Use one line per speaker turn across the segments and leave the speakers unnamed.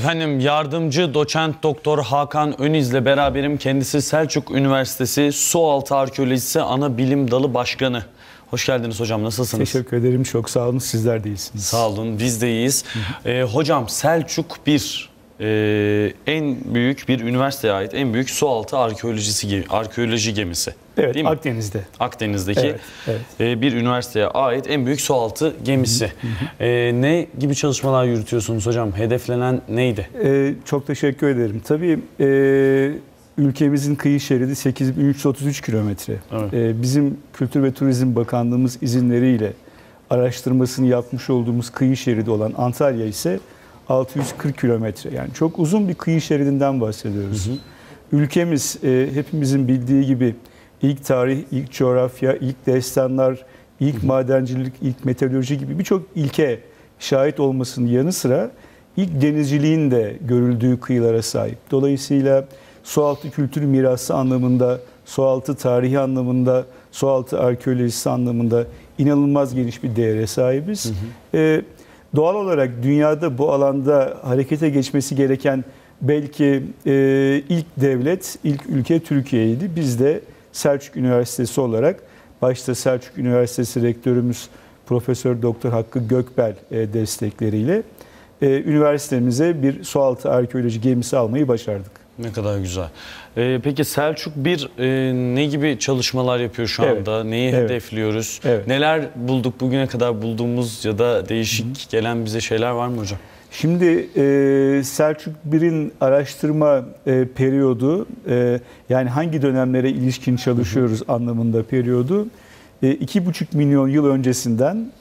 Efendim yardımcı doçent doktor Hakan Öniz'le beraberim. Kendisi Selçuk Üniversitesi Sualtı Arkeolojisi Ana Bilim Dalı Başkanı. Hoş geldiniz hocam nasılsınız?
Teşekkür ederim çok sağ olun sizler de iyisiniz.
Sağ olun biz de iyiyiz. Ee, hocam Selçuk bir e, en büyük bir üniversiteye ait en büyük sualtı arkeolojisi arkeoloji gemisi.
Evet
Değil mi?
Akdeniz'de.
Akdeniz'deki
Evet, evet.
e, bir üniversiteye ait en büyük sualtı gemisi. E, ne gibi çalışmalar yürütüyorsunuz hocam? Hedeflenen neydi?
Ee, çok teşekkür ederim. Tabii e, ülkemizin kıyı şeridi 8333 kilometre.
Evet.
Ee, bizim Kültür ve Turizm Bakanlığımız izinleriyle araştırmasını yapmış olduğumuz kıyı şeridi olan Antalya ise 640 kilometre. Yani çok uzun bir kıyı şeridinden bahsediyoruz. Ülkemiz e, hepimizin bildiği gibi ilk tarih, ilk coğrafya, ilk destanlar, ilk madencilik, ilk meteoroloji gibi birçok ilke şahit olmasının yanı sıra ilk denizciliğin de görüldüğü kıyılara sahip. Dolayısıyla sualtı kültür mirası anlamında, sualtı tarihi anlamında, sualtı arkeolojisi anlamında inanılmaz geniş bir değere sahibiz. Ee, doğal olarak dünyada bu alanda harekete geçmesi gereken belki e, ilk devlet, ilk ülke Türkiye'ydi. Biz de Selçuk Üniversitesi olarak başta Selçuk Üniversitesi rektörümüz Profesör Doktor Hakkı Gökbel e, destekleriyle e, üniversitemize bir sualtı arkeoloji gemisi almayı başardık.
Ne kadar güzel. E, peki Selçuk bir e, ne gibi çalışmalar yapıyor şu
Evet,
anda? Neyi
evet.
hedefliyoruz?
Evet.
Neler bulduk bugüne kadar bulduğumuz ya da değişik gelen bize şeyler var mı hocam?
Şimdi e, Selçuk Bir'in araştırma e, periyodu e, yani hangi dönemlere ilişkin çalışıyoruz anlamında periyodu e, iki buçuk milyon yıl öncesinden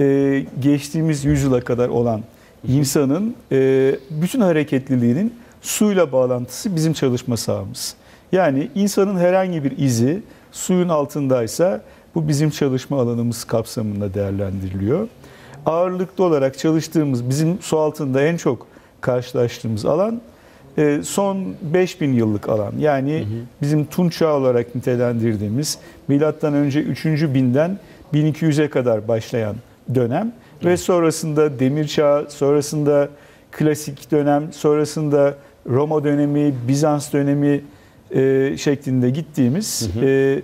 e, geçtiğimiz yüzyıla kadar olan insanın e, bütün hareketliliğinin suyla bağlantısı bizim çalışma sahamız. Yani insanın herhangi bir izi suyun altındaysa bu bizim çalışma alanımız kapsamında değerlendiriliyor ağırlıklı olarak çalıştığımız, bizim su altında en çok karşılaştığımız alan e, son 5000 yıllık alan. Yani bizim Tunç Çağı olarak nitelendirdiğimiz milattan önce 3. binden 1200'e kadar başlayan dönem ve sonrasında Demir Çağı, sonrasında klasik dönem, sonrasında Roma dönemi, Bizans dönemi e, şeklinde gittiğimiz e,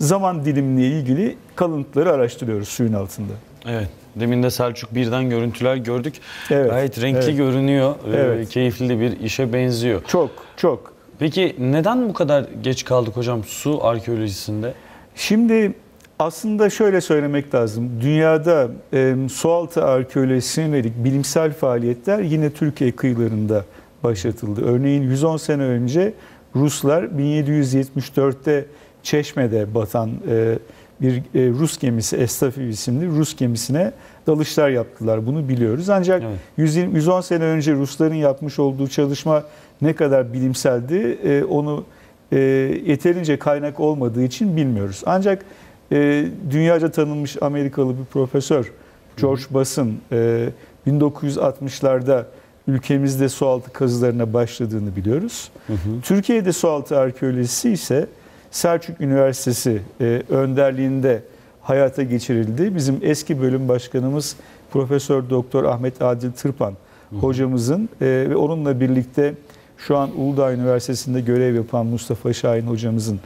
zaman dilimle ilgili kalıntıları araştırıyoruz suyun altında.
Evet. Demin de Selçuk birden görüntüler gördük.
Evet,
Gayet renkli
evet.
görünüyor. E,
Evet.
keyifli de bir işe benziyor.
Çok çok.
Peki neden bu kadar geç kaldık hocam su arkeolojisinde?
Şimdi aslında şöyle söylemek lazım. Dünyada e, sualtı arkeolojisine yönelik bilimsel faaliyetler yine Türkiye kıyılarında başlatıldı. Örneğin 110 sene önce Ruslar 1774'te Çeşme'de batan e, bir e, Rus gemisi Estafev isimli Rus gemisine dalışlar yaptılar. Bunu biliyoruz. Ancak
Evet.
120 110 sene önce Rusların yapmış olduğu çalışma ne kadar bilimseldi e, onu e, yeterince kaynak olmadığı için bilmiyoruz. Ancak e, dünyaca tanınmış Amerikalı bir profesör George Bass'ın e, 1960'larda ülkemizde sualtı kazılarına başladığını biliyoruz. Türkiye'de sualtı arkeolojisi ise Selçuk Üniversitesi e, önderliğinde hayata geçirildi. Bizim eski bölüm başkanımız Profesör Doktor Ahmet Adil Tırpan hocamızın e, ve onunla birlikte şu an Uludağ Üniversitesi'nde görev yapan Mustafa Şahin hocamızın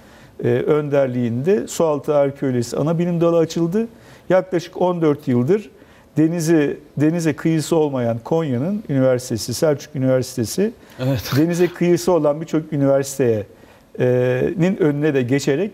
e, önderliğinde sualtı arkeolojisi ana bilim dalı açıldı. Yaklaşık 14 yıldır denize denize kıyısı olmayan Konya'nın üniversitesi Selçuk Üniversitesi
Evet.
denize kıyısı olan birçok üniversitenin önüne de geçerek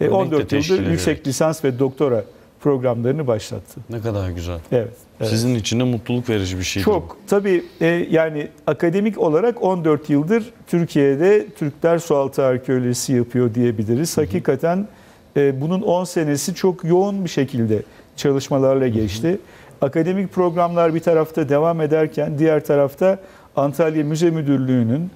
e,
Örnek de
14
teşkil
yıldır yüksek lisans ve doktora programlarını başlattı.
Ne kadar güzel.
Evet. evet.
Sizin için de mutluluk verici bir şeydi.
Çok tabii e, yani akademik olarak 14 yıldır Türkiye'de Türkler sualtı arkeolojisi yapıyor diyebiliriz. Hakikaten e, bunun 10 senesi çok yoğun bir şekilde çalışmalarla geçti. Akademik programlar bir tarafta devam ederken diğer tarafta Antalya Müze Müdürlüğü'nün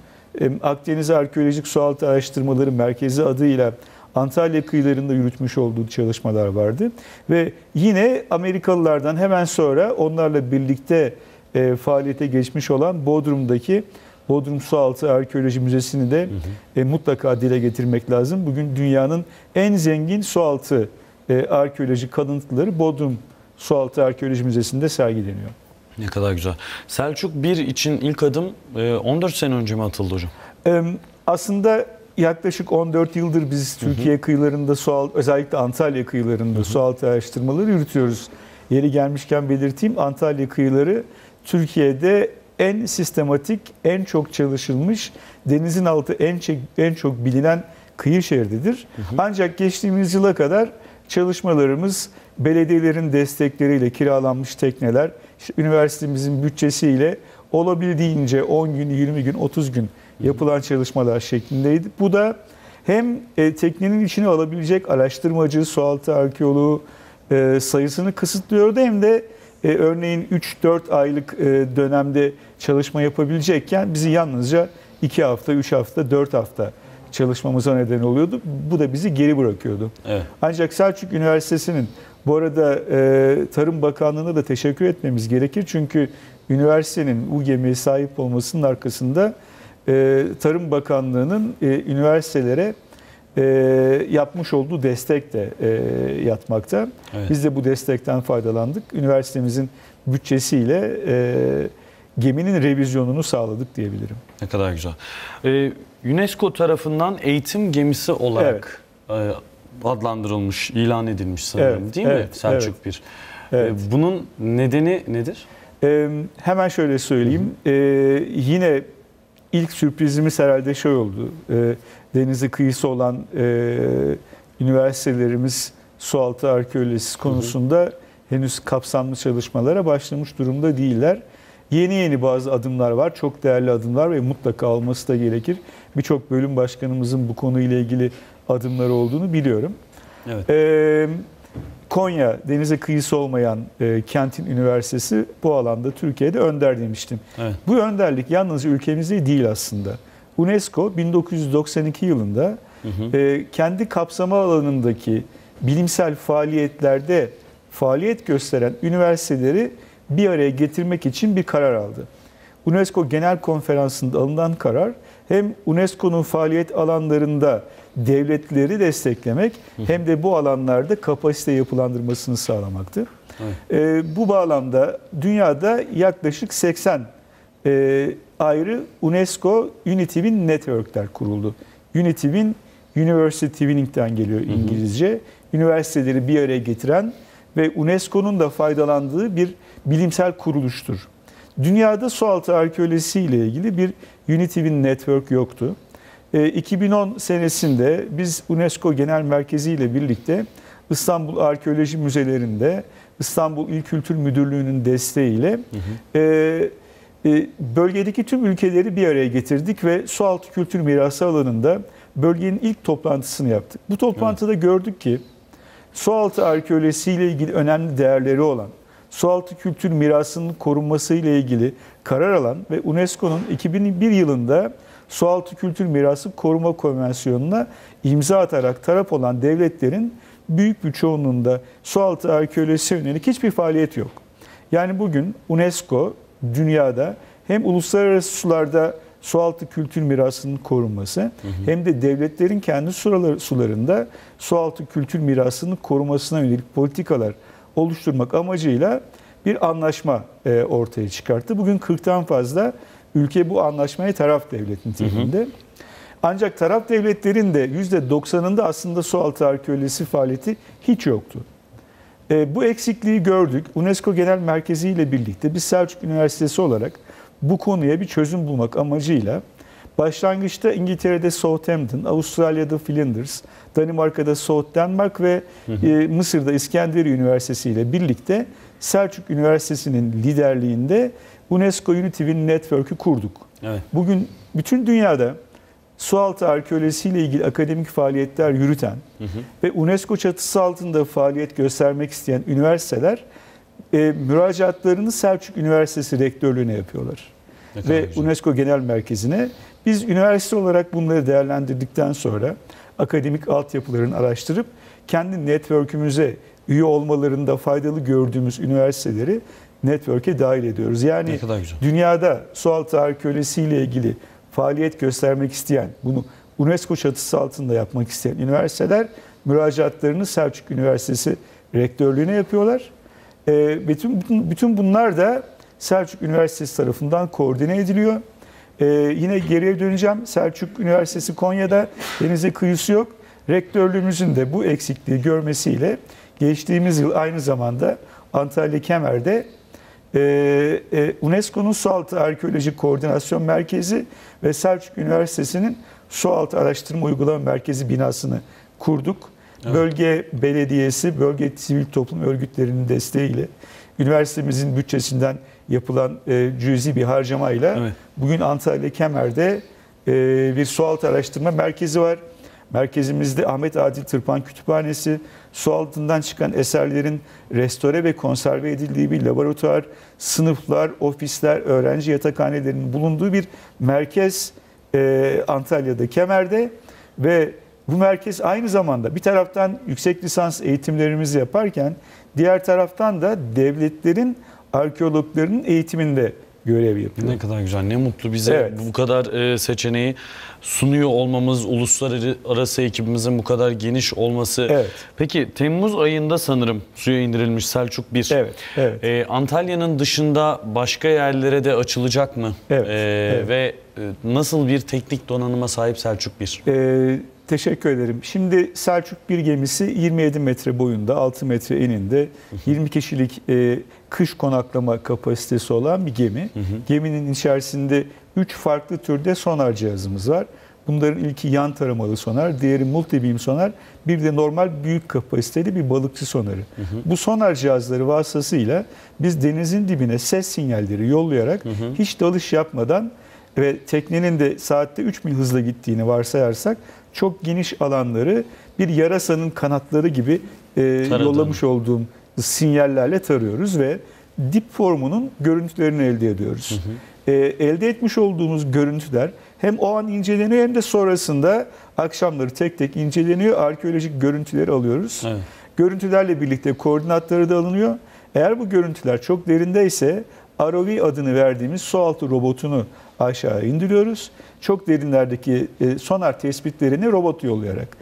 Akdeniz Arkeolojik Sualtı Araştırmaları Merkezi adıyla Antalya kıyılarında yürütmüş olduğu çalışmalar vardı. Ve yine Amerikalılardan hemen sonra onlarla birlikte e, faaliyete geçmiş olan Bodrum'daki Bodrum Sualtı Arkeoloji Müzesi'ni de e, mutlaka dile getirmek lazım. Bugün dünyanın en zengin sualtı e, arkeoloji kalıntıları Bodrum Sualtı Arkeoloji Müzesi'nde sergileniyor.
Ne kadar güzel. Selçuk 1 için ilk adım e, 14 sene önce mi atıldı hocam?
Aslında yaklaşık 14 yıldır biz Türkiye kıyılarında sualtı, özellikle Antalya kıyılarında sualtı araştırmaları yürütüyoruz. Yeri gelmişken belirteyim Antalya kıyıları Türkiye'de en sistematik, en çok çalışılmış, denizin altı en, en çok bilinen kıyı şerididir. Ancak geçtiğimiz yıla kadar çalışmalarımız belediyelerin destekleriyle kiralanmış tekneler, işte üniversitemizin bütçesiyle olabildiğince 10 gün, 20 gün, 30 gün yapılan çalışmalar şeklindeydi. Bu da hem e, teknenin içine alabilecek araştırmacı, sualtı arkeoloğu e, sayısını kısıtlıyordu hem de e, örneğin 3-4 aylık e, dönemde çalışma yapabilecekken bizi yalnızca 2 hafta, 3 hafta, 4 hafta çalışmamıza neden oluyordu. Bu da bizi geri bırakıyordu.
Evet.
Ancak Selçuk Üniversitesi'nin bu arada e, Tarım Bakanlığı'na da teşekkür etmemiz gerekir. Çünkü üniversitenin bu gemiye sahip olmasının arkasında e, Tarım Bakanlığı'nın e, üniversitelere e, yapmış olduğu destek de e, yatmakta.
Evet.
Biz de bu destekten faydalandık. Üniversitemizin bütçesiyle e, geminin revizyonunu sağladık diyebilirim.
Ne kadar güzel. Ee, UNESCO tarafından eğitim gemisi olarak e, adlandırılmış, ilan edilmiş sanırım
Evet,
değil mi
evet,
Selçuk 1?
Evet.
Ee, bunun nedeni nedir?
Ee, hemen şöyle söyleyeyim. Ee, yine ilk sürprizimiz herhalde şey oldu. Ee, denize kıyısı olan e, üniversitelerimiz sualtı arkeolojisi konusunda henüz kapsamlı çalışmalara başlamış durumda değiller. Yeni yeni bazı adımlar var. Çok değerli adımlar ve mutlaka olması da gerekir. Birçok bölüm başkanımızın bu konuyla ilgili adımları olduğunu biliyorum.
Evet.
Ee, Konya denize kıyısı olmayan e, kentin üniversitesi bu alanda Türkiye'de önder demiştim.
Evet.
Bu önderlik yalnızca ülkemizde değil aslında. UNESCO 1992 yılında e, kendi kapsama alanındaki bilimsel faaliyetlerde faaliyet gösteren üniversiteleri bir araya getirmek için bir karar aldı. UNESCO Genel Konferansı'nda alınan karar hem UNESCO'nun faaliyet alanlarında devletleri desteklemek hem de bu alanlarda kapasite yapılandırmasını sağlamaktı.
Evet.
Ee, bu bağlamda dünyada yaklaşık 80 e, ayrı UNESCO Unitywin Network'ler kuruldu. Unitywin University Twinning'den geliyor İngilizce. Üniversiteleri bir araya getiren ve UNESCO'nun da faydalandığı bir bilimsel kuruluştur. Dünyada sualtı arkeolojisi ile ilgili bir Unitywin Network yoktu. E, 2010 senesinde biz UNESCO Genel Merkezi ile birlikte İstanbul Arkeoloji Müzelerinde İstanbul İl Kültür Müdürlüğü'nün desteğiyle e, e, bölgedeki tüm ülkeleri bir araya getirdik ve sualtı kültür mirası alanında bölgenin ilk toplantısını yaptık. Bu toplantıda gördük ki sualtı arkeolojisi ile ilgili önemli değerleri olan, sualtı kültür mirasının korunması ile ilgili karar alan ve UNESCO'nun 2001 yılında Sualtı Kültür Mirası Koruma Konvensiyonu'na imza atarak taraf olan devletlerin büyük bir çoğunluğunda sualtı arkeolojisi yönelik hiçbir faaliyet yok. Yani bugün UNESCO dünyada hem uluslararası sularda sualtı kültür mirasının korunması hem de devletlerin kendi suları- sularında sualtı kültür mirasının korumasına yönelik politikalar oluşturmak amacıyla bir anlaşma e, ortaya çıkarttı. Bugün 40'tan fazla ülke bu anlaşmaya taraf devlet niteliğinde. Ancak taraf devletlerin de %90'ında aslında sualtı arkeolojisi faaliyeti hiç yoktu. E, bu eksikliği gördük. UNESCO Genel Merkezi ile birlikte biz Selçuk Üniversitesi olarak bu konuya bir çözüm bulmak amacıyla başlangıçta İngiltere'de Southampton, Avustralya'da Flinders, Danimarka'da South Denmark ve e, Mısır'da İskenderiye Üniversitesi ile birlikte Selçuk Üniversitesi'nin liderliğinde UNESCO Unitywin Network'ü kurduk.
Evet.
Bugün bütün dünyada sualtı arkeolojisi ile ilgili akademik faaliyetler yürüten ve UNESCO çatısı altında faaliyet göstermek isteyen üniversiteler e, müracaatlarını Selçuk Üniversitesi Rektörlüğü'ne yapıyorlar.
Ne
Ve
güzel.
UNESCO Genel Merkezi'ne biz üniversite olarak bunları değerlendirdikten sonra akademik altyapılarını araştırıp kendi network'ümüze üye olmalarında faydalı gördüğümüz üniversiteleri network'e dahil ediyoruz. Yani dünyada sualtı arkeolojisi ile ilgili faaliyet göstermek isteyen, bunu UNESCO çatısı altında yapmak isteyen üniversiteler müracaatlarını Selçuk Üniversitesi rektörlüğüne yapıyorlar. Ee, bütün, bütün, bunlar da Selçuk Üniversitesi tarafından koordine ediliyor. Ee, yine geriye döneceğim. Selçuk Üniversitesi Konya'da denize kıyısı yok. Rektörlüğümüzün de bu eksikliği görmesiyle geçtiğimiz yıl aynı zamanda Antalya Kemer'de e, e, UNESCO'nun Sualtı Arkeoloji Koordinasyon Merkezi ve Selçuk Üniversitesi'nin Sualtı Araştırma Uygulama Merkezi binasını kurduk.
Evet.
Bölge belediyesi, bölge sivil toplum örgütlerinin desteğiyle üniversitemizin bütçesinden yapılan e, cüzi bir harcamayla
Evet.
bugün Antalya Kemer'de e, bir sualtı araştırma merkezi var. Merkezimizde Ahmet Adil Tırpan Kütüphanesi, su altından çıkan eserlerin restore ve konserve edildiği bir laboratuvar, sınıflar, ofisler, öğrenci yatakhanelerinin bulunduğu bir merkez e, Antalya'da, Kemer'de ve bu merkez aynı zamanda bir taraftan yüksek lisans eğitimlerimizi yaparken diğer taraftan da devletlerin arkeologlarının eğitiminde görev yapıyor.
Ne kadar güzel, ne mutlu bize
Evet.
bu kadar e, seçeneği sunuyor olmamız, uluslararası ekibimizin bu kadar geniş olması.
Evet.
Peki Temmuz ayında sanırım suya indirilmiş Selçuk 1.
Evet, evet.
E, Antalya'nın dışında başka yerlere de açılacak mı?
Evet,
E,
evet.
Ve e, nasıl bir teknik donanıma sahip Selçuk 1?
Ee, teşekkür ederim. Şimdi Selçuk bir gemisi 27 metre boyunda, 6 metre eninde 20 kişilik e, kış konaklama kapasitesi olan bir gemi. Geminin içerisinde 3 farklı türde sonar cihazımız var. Bunların ilki yan taramalı sonar, diğeri multi beam sonar, bir de normal büyük kapasiteli bir balıkçı sonarı. Bu sonar cihazları vasıtasıyla biz denizin dibine ses sinyalleri yollayarak hiç dalış yapmadan ve teknenin de saatte 3000 hızla gittiğini varsayarsak çok geniş alanları bir yarasanın kanatları gibi e, yollamış olduğum sinyallerle tarıyoruz ve dip formunun görüntülerini elde ediyoruz. E, elde etmiş olduğumuz görüntüler hem o an inceleniyor hem de sonrasında akşamları tek tek inceleniyor. Arkeolojik görüntüleri alıyoruz.
Evet.
Görüntülerle birlikte koordinatları da alınıyor. Eğer bu görüntüler çok derindeyse ROV adını verdiğimiz sualtı robotunu aşağı indiriyoruz. Çok derinlerdeki e, sonar tespitlerini robot yollayarak.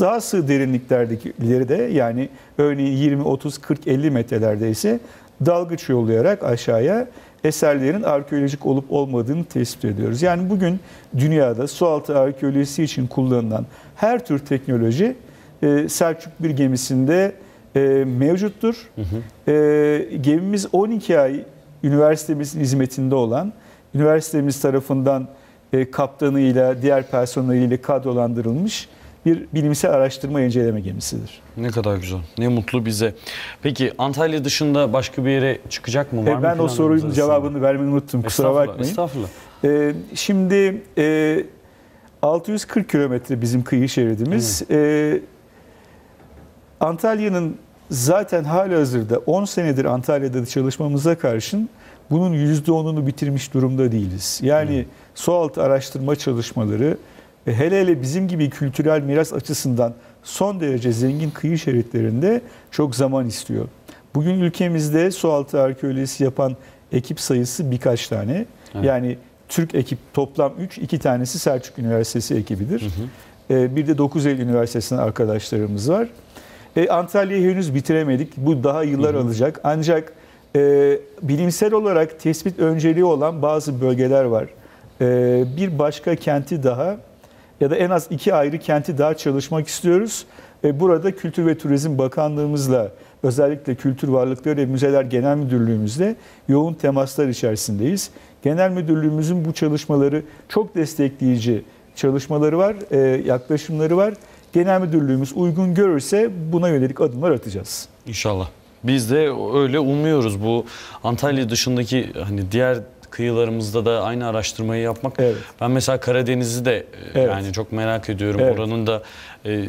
Daha sığ derinliklerdekileri de yani örneğin 20, 30, 40, 50 metrelerde ise dalgıç yollayarak aşağıya eserlerin arkeolojik olup olmadığını tespit ediyoruz. Yani bugün dünyada sualtı arkeolojisi için kullanılan her tür teknoloji e, Selçuk bir gemisinde e, mevcuttur. E, gemimiz 12 ay üniversitemizin hizmetinde olan, üniversitemiz tarafından e, kaptanıyla, diğer personeliyle kadrolandırılmış bir bilimsel araştırma inceleme gemisidir.
Ne kadar güzel. Ne mutlu bize. Peki Antalya dışında başka bir yere çıkacak mı? Var
E,
mı
ben o sorunun
arasında?
cevabını vermeyi unuttum. Kusura bakmayın.
Estağfurullah.
E, şimdi e, 640 kilometre bizim kıyı şeridimiz. E, Antalya'nın zaten hali hazırda 10 senedir Antalya'da çalışmamıza karşın bunun %10'unu bitirmiş durumda değiliz. Yani sualtı araştırma çalışmaları ve hele hele bizim gibi kültürel miras açısından son derece zengin kıyı şeritlerinde çok zaman istiyor. Bugün ülkemizde sualtı arkeolojisi yapan ekip sayısı birkaç tane.
Evet.
Yani Türk ekip toplam 3, 2 tanesi Selçuk Üniversitesi ekibidir. Ee, Bir de 9 Eylül Üniversitesi'nden arkadaşlarımız var. E, Antalya'yı henüz bitiremedik. Bu daha yıllar alacak. Ancak e, bilimsel olarak tespit önceliği olan bazı bölgeler var. E, bir başka kenti daha ya da en az iki ayrı kenti daha çalışmak istiyoruz. E, burada Kültür ve Turizm Bakanlığımızla özellikle Kültür Varlıkları ve Müzeler Genel Müdürlüğümüzle yoğun temaslar içerisindeyiz. Genel Müdürlüğümüzün bu çalışmaları çok destekleyici çalışmaları var, e, yaklaşımları var. Genel Müdürlüğümüz uygun görürse buna yönelik adımlar atacağız.
İnşallah. Biz de öyle umuyoruz. Bu Antalya dışındaki hani diğer kıyılarımızda da aynı araştırmayı yapmak.
Evet.
Ben mesela Karadeniz'i de e,
Evet.
yani çok merak ediyorum.
Evet.
Oranın da e,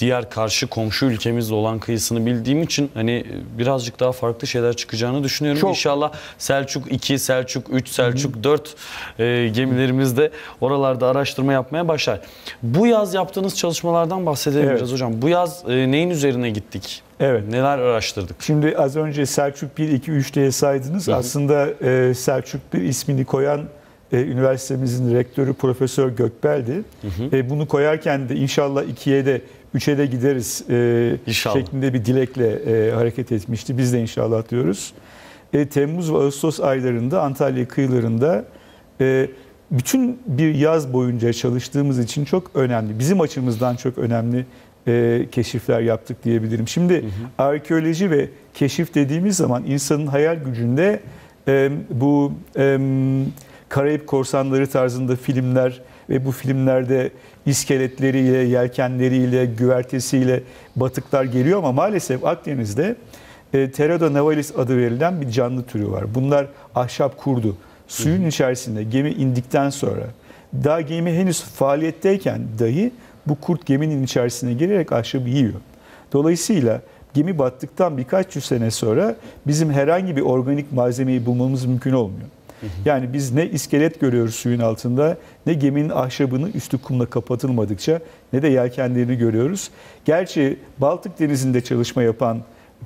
diğer karşı komşu ülkemizle olan kıyısını bildiğim için hani e, birazcık daha farklı şeyler çıkacağını düşünüyorum.
Çok.
İnşallah Selçuk 2, Selçuk 3, Selçuk 4 e, gemilerimiz de oralarda araştırma yapmaya başlar. Bu yaz yaptığınız çalışmalardan bahsedelim
Evet.
biraz hocam. Bu yaz e, neyin üzerine gittik?
Evet.
Neler araştırdık?
Şimdi az önce Selçuk 1, 2, 3 diye saydınız. Aslında e, Selçuk 1 ismini koyan e, üniversitemizin rektörü Profesör Gökbel'di. E, bunu koyarken de inşallah 2'ye de 3'e de gideriz e,
İnşallah.
şeklinde bir dilekle e, hareket etmişti. Biz de inşallah diyoruz. e, Temmuz ve Ağustos aylarında Antalya kıyılarında e, bütün bir yaz boyunca çalıştığımız için çok önemli. Bizim açımızdan çok önemli e, keşifler yaptık diyebilirim. Şimdi hı hı. arkeoloji ve keşif dediğimiz zaman insanın hayal gücünde e, bu e, Karayip Korsanları tarzında filmler ve bu filmlerde iskeletleriyle, yelkenleriyle, güvertesiyle batıklar geliyor ama maalesef Akdeniz'de e, Pteroda navalis adı verilen bir canlı türü var. Bunlar ahşap kurdu. Suyun içerisinde gemi indikten sonra daha gemi henüz faaliyetteyken dahi bu kurt geminin içerisine girerek ahşabı yiyor. Dolayısıyla gemi battıktan birkaç yüz sene sonra bizim herhangi bir organik malzemeyi bulmamız mümkün olmuyor. Yani biz ne iskelet görüyoruz suyun altında ne geminin ahşabını üstü kumla kapatılmadıkça ne de yelkenlerini görüyoruz. Gerçi Baltık Denizi'nde çalışma yapan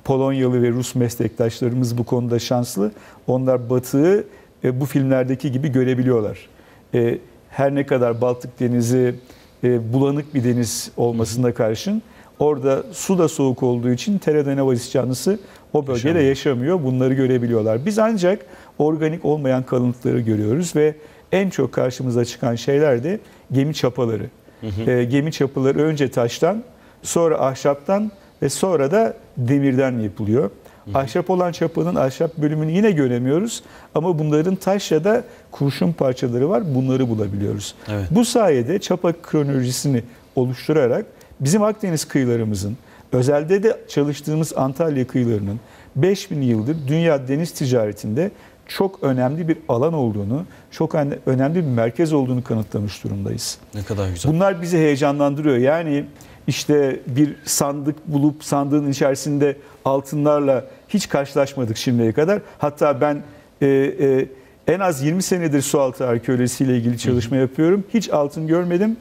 Polonyalı ve Rus meslektaşlarımız bu konuda şanslı. Onlar batığı e, bu filmlerdeki gibi görebiliyorlar. E, her ne kadar Baltık Denizi e, bulanık bir deniz olmasına karşın orada su da soğuk olduğu için Teredenavalis canlısı o bölgede yaşamıyor. yaşamıyor. Bunları görebiliyorlar. Biz ancak organik olmayan kalıntıları görüyoruz ve en çok karşımıza çıkan şeyler de gemi çapaları. Hı hı. E, gemi çapaları önce taştan, sonra ahşaptan ve sonra da demirden yapılıyor. Ahşap olan çapanın ahşap bölümünü yine göremiyoruz ama bunların taş ya da kurşun parçaları var. Bunları bulabiliyoruz. Evet. Bu sayede çapa kronolojisini oluşturarak bizim Akdeniz kıyılarımızın özelde de çalıştığımız Antalya kıyılarının 5000 yıldır dünya deniz ticaretinde çok önemli bir alan olduğunu, çok önemli bir merkez olduğunu kanıtlamış durumdayız.
Ne kadar güzel.
Bunlar bizi heyecanlandırıyor. Yani işte bir sandık bulup sandığın içerisinde altınlarla hiç karşılaşmadık şimdiye kadar. Hatta ben e, e, en az 20 senedir sualtı arkeolojisiyle ilgili çalışma yapıyorum. Hiç altın görmedim.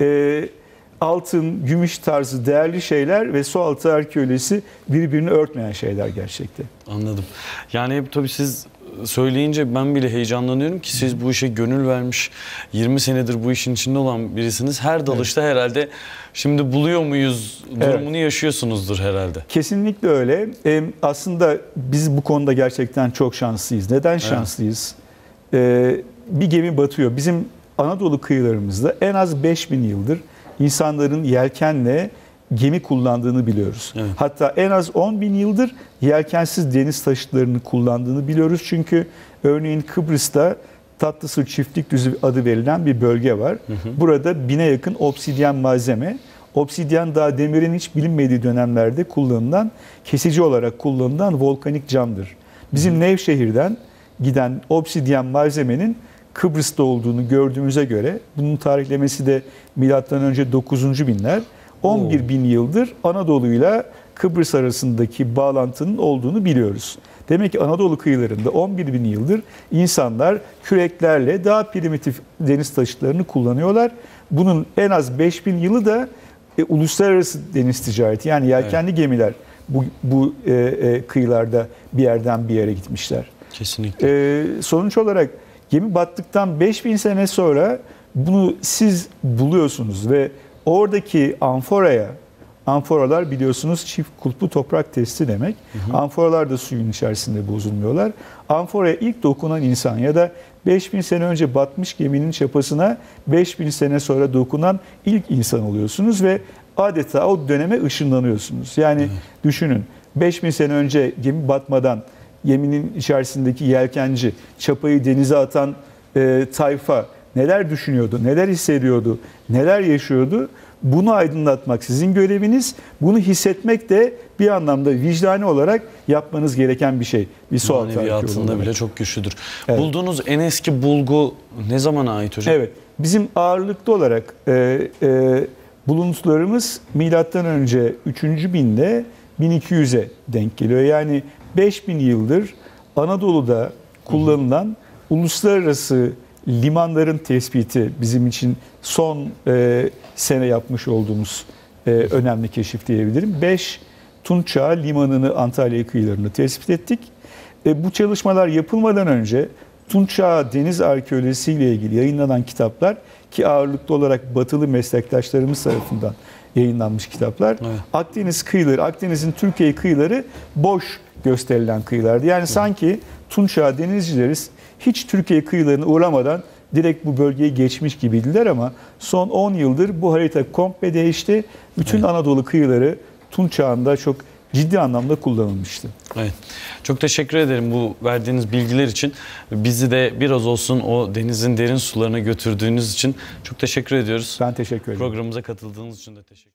E, altın, gümüş tarzı değerli şeyler ve sualtı arkeolojisi birbirini örtmeyen şeyler gerçekten.
Anladım. Yani tabii siz söyleyince ben bile heyecanlanıyorum ki siz bu işe gönül vermiş 20 senedir bu işin içinde olan birisiniz. Her dalışta evet. herhalde şimdi buluyor muyuz durumunu evet. yaşıyorsunuzdur herhalde.
Kesinlikle öyle. Ee, aslında biz bu konuda gerçekten çok şanslıyız. Neden şanslıyız? Evet. Ee, bir gemi batıyor. Bizim Anadolu kıyılarımızda en az 5000 yıldır insanların yelkenle gemi kullandığını biliyoruz. Evet. Hatta en az 10 bin yıldır yelkensiz deniz taşıtlarını kullandığını biliyoruz. Çünkü örneğin Kıbrıs'ta Tatlısu Çiftlik Düzü adı verilen bir bölge var. Hı hı. Burada bine yakın obsidyen malzeme. Obsidyen daha demirin hiç bilinmediği dönemlerde kullanılan, kesici olarak kullanılan volkanik camdır. Bizim hı. Nevşehir'den giden obsidyen malzemenin Kıbrıs'ta olduğunu gördüğümüze göre bunun tarihlemesi de milattan önce 9. binler 11 bin yıldır Anadolu'yla Kıbrıs arasındaki bağlantının olduğunu biliyoruz. Demek ki Anadolu kıyılarında 11 bin yıldır insanlar küreklerle daha primitif deniz taşıtlarını kullanıyorlar. Bunun en az 5 bin yılı da e, uluslararası deniz ticareti yani yelkenli evet. gemiler bu, bu e, e, kıyılarda bir yerden bir yere gitmişler.
Kesinlikle.
E, sonuç olarak gemi battıktan 5000 sene sonra bunu siz buluyorsunuz ve Oradaki amforaya, amforalar biliyorsunuz çift kulplu toprak testi demek. Hı hı. Amforalar da suyun içerisinde bozulmuyorlar. Amforaya ilk dokunan insan ya da 5000 sene önce batmış geminin çapasına 5000 sene sonra dokunan ilk insan oluyorsunuz ve adeta o döneme ışınlanıyorsunuz. Yani evet. düşünün 5000 sene önce gemi batmadan geminin içerisindeki yelkenci, çapayı denize atan e, tayfa neler düşünüyordu, neler hissediyordu, neler yaşıyordu? Bunu aydınlatmak sizin göreviniz. Bunu hissetmek de bir anlamda vicdani olarak yapmanız gereken bir şey. Bir
su altında bile çok güçlüdür. Evet. Bulduğunuz en eski bulgu ne zamana ait hocam?
Evet. Bizim ağırlıklı olarak e, e, buluntularımız milattan önce 3. binde 1200'e denk geliyor. Yani 5000 yıldır Anadolu'da kullanılan hı hı. uluslararası limanların tespiti bizim için son e, sene yapmış olduğumuz e, önemli keşif diyebilirim. 5 Tunça limanını Antalya kıyılarında tespit ettik. E, bu çalışmalar yapılmadan önce Tunça deniz arkeolojisi ile ilgili yayınlanan kitaplar ki ağırlıklı olarak batılı meslektaşlarımız tarafından yayınlanmış kitaplar.
Evet.
Akdeniz kıyıları, Akdeniz'in Türkiye kıyıları boş gösterilen kıyılardı. Yani sanki Tunçağ denizcileri hiç Türkiye kıyılarına uğramadan direkt bu bölgeyi geçmiş gibiydiler ama son 10 yıldır bu harita komple değişti. Bütün Anadolu kıyıları Tunç Çağı'nda çok ciddi anlamda kullanılmıştı.
Evet. Çok teşekkür ederim bu verdiğiniz bilgiler için. Bizi de biraz olsun o denizin derin sularına götürdüğünüz için çok teşekkür ediyoruz.
Ben teşekkür ederim.
Programımıza katıldığınız için de teşekkür